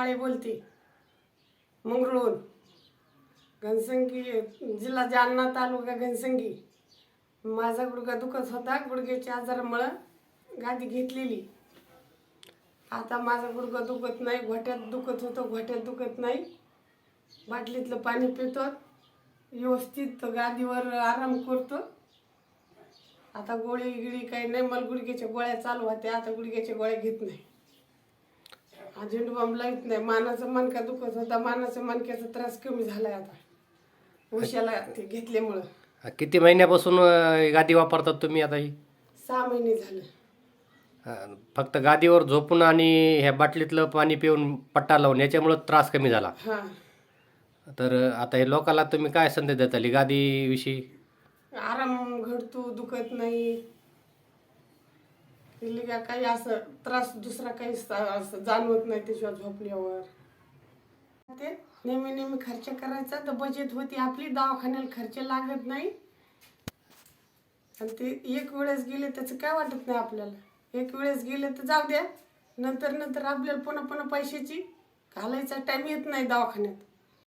काळे बोलते. मंगरुळून घनसंगी जिल्हा जालना तालुका घनसंगी. माझा गुडघा दुखत होता गुडघ्याच्या आजारामुळं गादी घेतलेली. आता माझा गुडघा दुखत नाही घोट्यात दुखत होतं घोट्यात दुखत नाही. बाटलीतलं पाणी पितो व्यवस्थित गादीवर आराम करतो. आता गोळी गिळी काही नाही मला गुडघ्याच्या गोळ्या चालू होत्या आता गुडघ्याच्या गोळ्या घेत नाही. हा झेंडूबाम लाईत नाही. मानाचा मणका दुखत होता? मानाचा मणक्याचा त्रास कमी झालाय आता? उशाला ते घेतल्यामुळं. हा, किती महिन्यापासून अं, गादी वापरतात तुम्ही आता ही? सहा महिने झाले. हा, फक्त गादीवर झोपून आणि ह्या बाटलीतलं पाणी पिऊन पट्टा लावून याच्यामुळं त्रास कमी झाला. हा. तर अं, आता हे लोकांना तुम्ही काय संदेश देता ही गादीविषयी? आराम घडतो दुखत नाही. दिली का काही असं त्रास दुसरा काही स- असं जाणवत नाही त्याशिवाय झोपल्यावर ते नेहमी नेहमी खर्च करायचा तर बजेट होती आपली दवाखान्याला खर्च लागत नाही. आणि ते एक वेळेस गेले त्याचं काय वाटत नाही आपल्याला. एक वेळेस गेले तर जाऊ द्या. नंतर नंतर आपल्याला पुन्हा पुन्हा पैशाची घालायचा टाईम येत नाही दवाखान्यात.